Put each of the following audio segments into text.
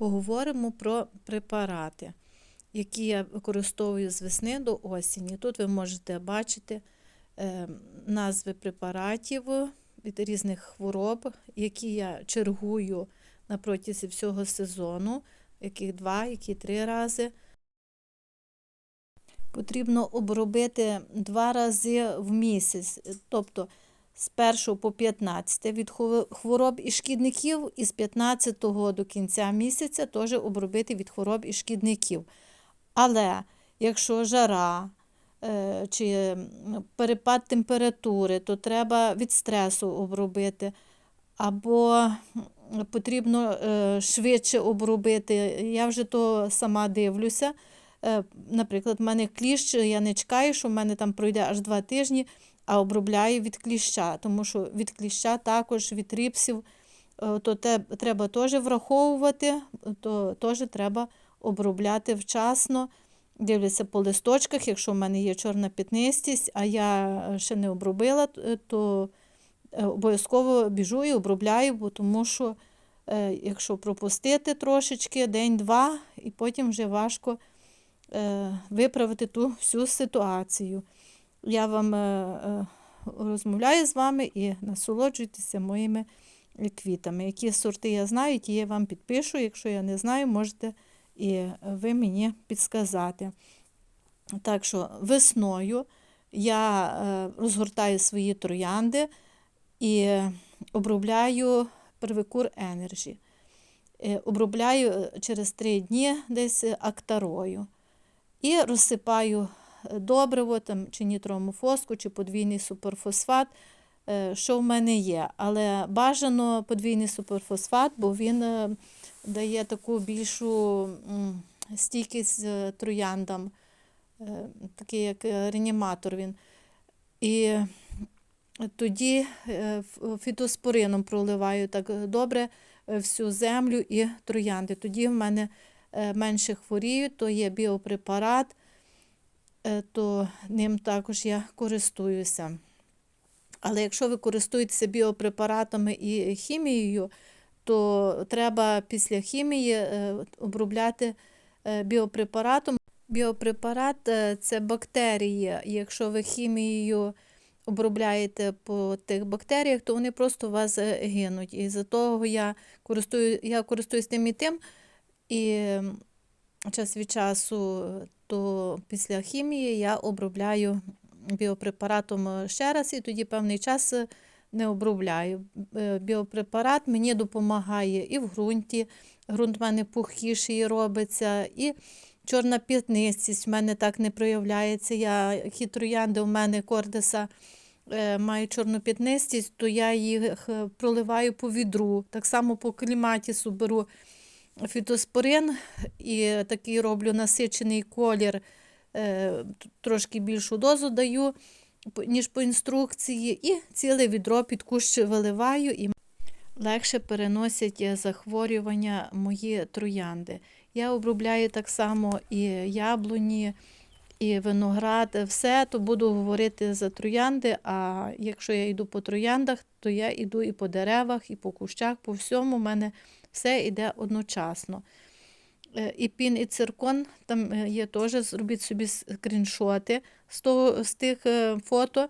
Поговоримо про препарати, які я використовую з весни до осені. Тут ви можете бачити е, назви препаратів від різних хвороб, які я чергую на протязі всього сезону, яких два, які три рази. Потрібно обробити два рази в місяць, тобто з 1 по 15 від хвороб і шкідників, і з 15 до кінця місяця теж обробити від хвороб і шкідників. Але якщо жара е, чи перепад температури, то треба від стресу обробити. Або потрібно е, швидше обробити. Я вже то сама дивлюся. Е, Наприклад, в мене кліщ, я не чекаю, що в мене там пройде аж два тижні, а обробляю від кліща, тому що від кліща також від ріпсів, е, то те, треба теж враховувати, то теж треба обробляти вчасно. Дивлюся по листочках, якщо в мене є чорна пітнистість, а я ще не обробила, то е, обов'язково біжу і обробляю, бо тому що е, якщо пропустити трошечки, день-два, і потім вже важко виправити ту всю ситуацію. Я вам е, е, розмовляю з вами і насолоджуйтеся моїми е, квітами. Які сорти я знаю, ті я вам підпишу. Якщо я не знаю, можете і ви мені підсказати. Так що весною я розгортаю свої троянди і обробляю первикур Energy. Обробляю через три дні десь актарою. І розсипаю добриво, там, чи нітромофоску, чи подвійний суперфосфат, е, що в мене є. Але бажано подвійний суперфосфат, бо він е, дає таку більшу стійкість трояндам, е, такий як реаніматор він. І тоді фітоспорином проливаю так добре всю землю і троянди. Тоді в мене менше хворіють, то є біопрепарат, то ним також я користуюся. Але якщо ви користуєтеся біопрепаратами і хімією, то треба після хімії е, обробляти е, біопрепаратом. Біопрепарат е, це бактерії. Якщо ви хімією обробляєте по тих бактеріях, то вони просто у вас е, гинуть. І за того я користую, я користуюсь тим і тим. І час від часу, то після хімії я обробляю біопрепаратом е, ще раз, і тоді певний час е, не обробляю. Е, Біопрепарат мені допомагає і в ґрунті. Ґрунт в мене пухіший робиться, і чорна п'ятнистість в мене так не проявляється. Я хітроянди у мене кордеса має чорну п'ятнистість, то я їх проливаю по відру. Так само по кліматісу беру фітоспорин і такий роблю насичений колір, е, трошки більшу дозу даю, ніж по інструкції, і ціле відро під кущ виливаю, і легше переносять е, захворювання мої троянди. Я обробляю так само і яблуні, і виноград, все, то буду говорити за троянди. А якщо я йду по трояндах, то я йду і по деревах, і по кущах, по всьому. У мене все йде одночасно. Е, І пін, і циркон, там е, є теж, зробіть собі скріншоти з, того, з тих е, фото.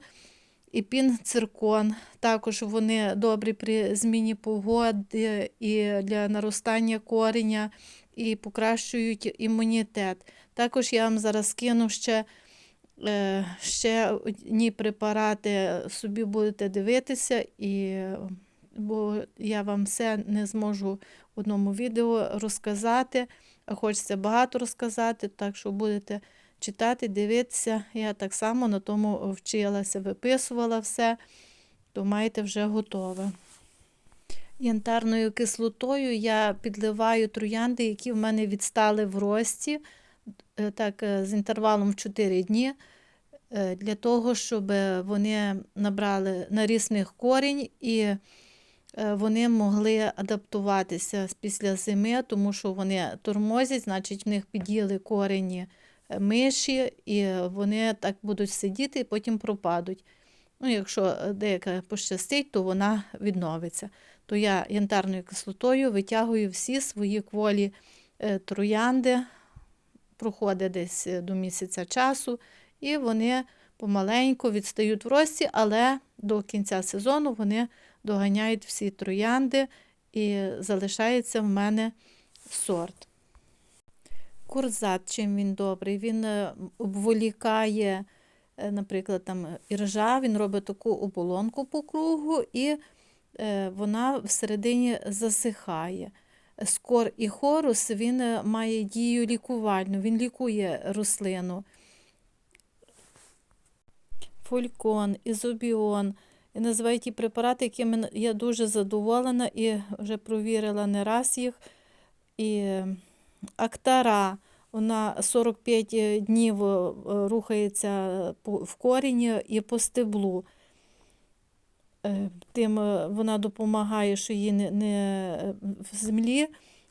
І пін, циркон, також вони добрі при зміні погоди і для наростання кореня, і покращують імунітет. Також я вам зараз скину ще, е, ще одні препарати, собі будете дивитися, і, бо я вам все не зможу в одному відео розказати, а хочеться багато розказати, так що будете читати, дивитися. Я так само на тому вчилася, виписувала все, то маєте вже готове. Янтарною кислотою я підливаю троянди, які в мене відстали в рості, е, так, е, з інтервалом в 4 дні, е, для того, щоб вони набрали наріс в них корінь і вони могли адаптуватися після зими, тому що вони тормозять, значить, в них під'їли корені миші, і вони так будуть сидіти і потім пропадуть. Ну, якщо деяка пощастить, то вона відновиться. То я янтарною кислотою витягую всі свої кволі е, троянди, проходить десь е, до місяця часу, і вони помаленьку відстають в рості, але до кінця сезону вони доганяють всі троянди і залишається в мене сорт. Курзат, чим він добрий, він е, обволікає, наприклад, там іржа, він робить таку оболонку по кругу, і вона всередині засихає. Скор і хорус він е, має дію лікувальну, він лікує рослину. Фолькон, ізобіон. І називаю ті препарати, якими я дуже задоволена і вже провірила не раз їх. І е, Актара, вона 45 днів е, рухається в корінні і по стеблу. Е, Тим е, вона допомагає, що її не, не в землі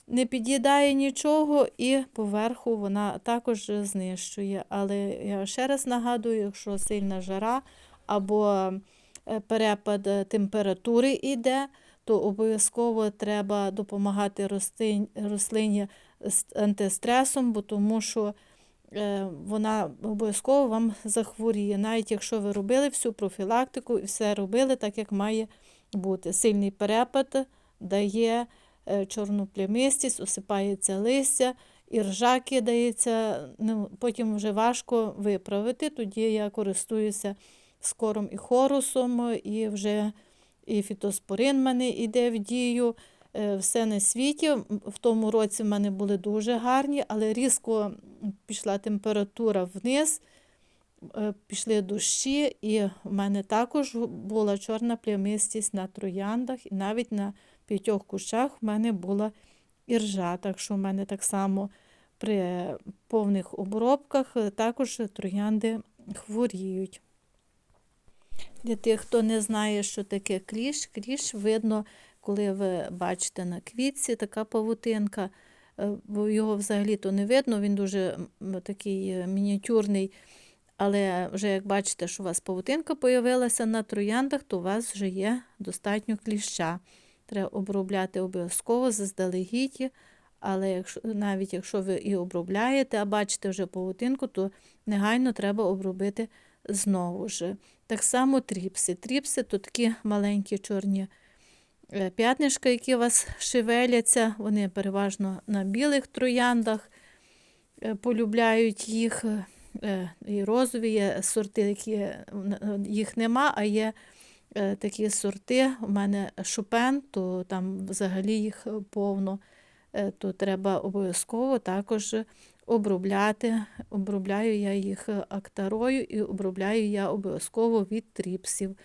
не під'їдає нічого, і поверху вона також знищує. Але я ще раз нагадую, якщо сильна жара або е, перепад е, температури йде, то обов'язково треба допомагати рослині з антистресом, бо тому що е, вона обов'язково вам захворіє, навіть якщо ви робили всю профілактику і все робили так, як має бути. Сильний перепад дає е, чорну плямистість, осипається листя, і ржа кидається, ну, потім вже важко виправити. Тоді я користуюся скором і хорусом, і вже і фітоспорин мене йде в дію. Е, Все на світі. В тому році в мене були дуже гарні, але різко пішла температура вниз, е, пішли дощі, і в мене також була чорна плямистість на трояндах, і навіть на п'ятьох кущах в мене була іржа. Так що в мене так само при повних обробках е, також троянди хворіють. Для тих, хто не знає, що таке кліш, кліш видно, коли ви бачите на квітці така павутинка, е, бо його взагалі-то не видно, він дуже такий е, мініатюрний. Але вже як бачите, що у вас павутинка появилася на трояндах, то у вас вже є достатньо кліща. Треба обробляти обов'язково заздалегідь, але якщо, навіть якщо ви і обробляєте, а бачите вже павутинку, то негайно треба обробити знову ж. Так само тріпси. Тріпси то такі маленькі чорні п'ятнишка, які у вас шевеляться, вони переважно на білих трояндах е, полюбляють їх. е, І розові є сорти, які е, їх нема, а є е, такі сорти. У мене шопен, то там взагалі їх повно. Е, То треба обов'язково також обробляти. Обробляю я їх актарою і обробляю я обов'язково від тріпсів.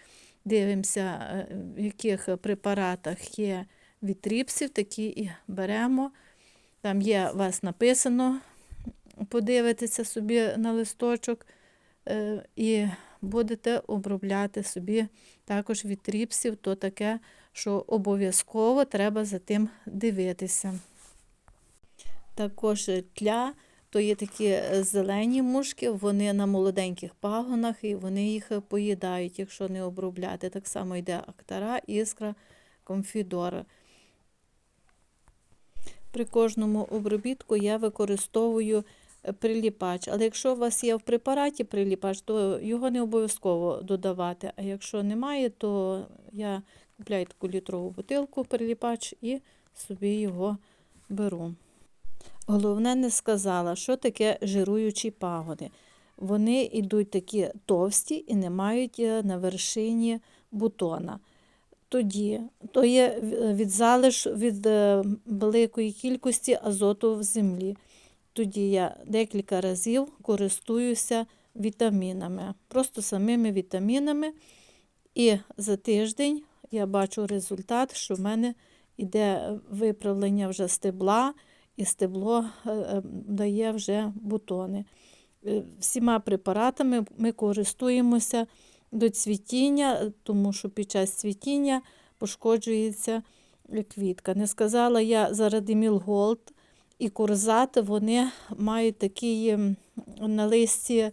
Дивимося, е, в яких препаратах є від тріпсів, такі і беремо. Там є у вас написано, подивитися собі на листочок е, і будете обробляти собі також від тріпсів, то таке, що обов'язково треба за тим дивитися. Також тля, то є такі е, зелені мушки, вони на молоденьких пагонах і вони їх е, поїдають, якщо не обробляти. Так само йде актара, іскра, комфідора. При кожному обробітку я використовую е, приліпач. Але якщо у вас є в препараті приліпач, то його не обов'язково додавати. А якщо немає, то я купляю таку літрову бутилку приліпач і собі його беру. Головне не сказала, що таке жируючі пагони. Вони йдуть такі товсті і не мають е, на вершині бутона. Тоді то є від залиш від е, великої кількості азоту в землі. Тоді я декілька разів користуюся вітамінами, просто самими вітамінами. І за тиждень я бачу результат, що в мене йде виправлення вже стебла, і стебло е, е, дає вже бутони. Е, Всіма препаратами ми користуємося до цвітіння, тому що під час цвітіння пошкоджується квітка. Не сказала я заради Мілголд і курзат, вони мають такий на листі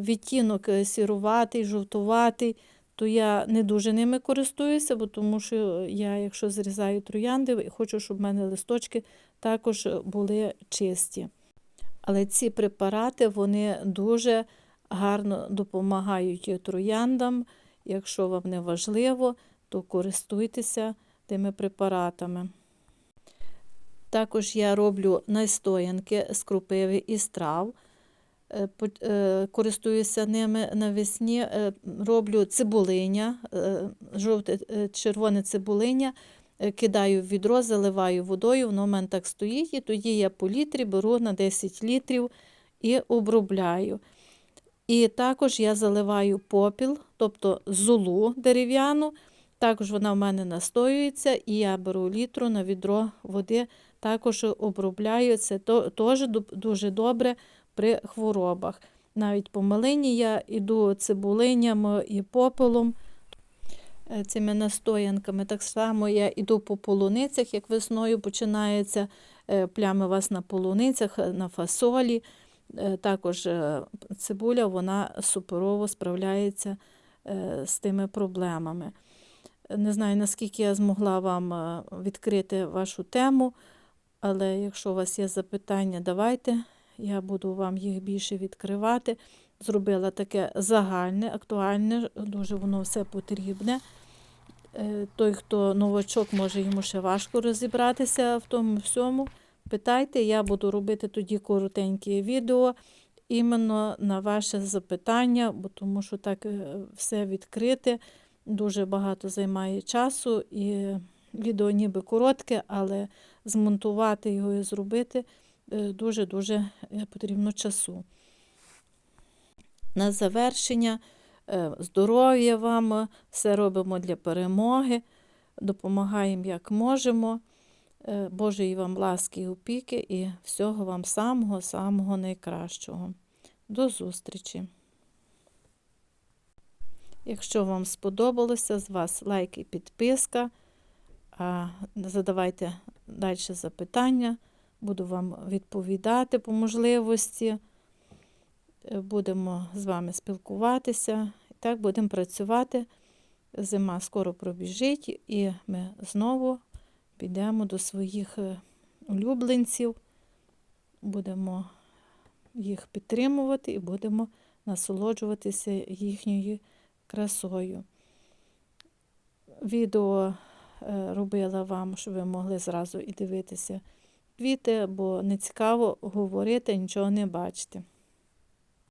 відтінок сіруватий, жовтуватий, то я не дуже ними користуюся, бо тому що я, якщо зрізаю троянди, хочу, щоб в мене листочки також були чисті. Але ці препарати вони дуже гарно допомагають трояндам. Якщо вам не важливо, то користуйтеся тими препаратами. Також я роблю настоянки з крупиви і з трав. По- е, Користуюся ними навесні. Е, Роблю цибулиня, е, жовте, е, червоне цибулиня, е, кидаю в відро, заливаю водою, воно в мене так стоїть, і тоді я по літрі беру на 10 літрів і обробляю. І також я заливаю попіл, тобто золу дерев'яну. Також вона в мене настоюється, і я беру літру на відро води, також обробляю. Це теж дуже добре при хворобах. Навіть по малині я йду цибулиням і попелом, е, цими настоянками. Так само я йду по полуницях, як весною починаються е, плями у вас на полуницях, е, на фасолі. Також цибуля вона суперово справляється з тими проблемами. Не знаю, наскільки я змогла вам відкрити вашу тему, але якщо у вас є запитання, давайте. Я буду вам їх більше відкривати. Зробила таке загальне, актуальне, дуже воно все потрібне. Е, Той, хто новачок, може йому ще важко розібратися в тому всьому. Питайте, я буду робити тоді коротенькі відео іменно на ваше запитання, бо тому що так е, все відкрите, дуже багато займає часу і відео ніби коротке, але змонтувати його і зробити дуже-дуже е, потрібно часу. На завершення е, здоров'я вам, е, все робимо для перемоги, допомагаємо як можемо. Е, Божої вам ласки і опіки і всього вам самого-самого найкращого. До зустрічі! Якщо вам сподобалося, з вас лайк і підписка. Задавайте далі запитання, буду вам відповідати по можливості. Е, Будемо з вами спілкуватися. І так будемо працювати. Зима скоро пробіжить, і ми знову підемо до своїх е, улюбленців, будемо їх підтримувати і будемо насолоджуватися їхньою красою. Відео е, робила вам, щоб ви могли зразу і дивитися квіти, бо не цікаво говорити, нічого не бачити.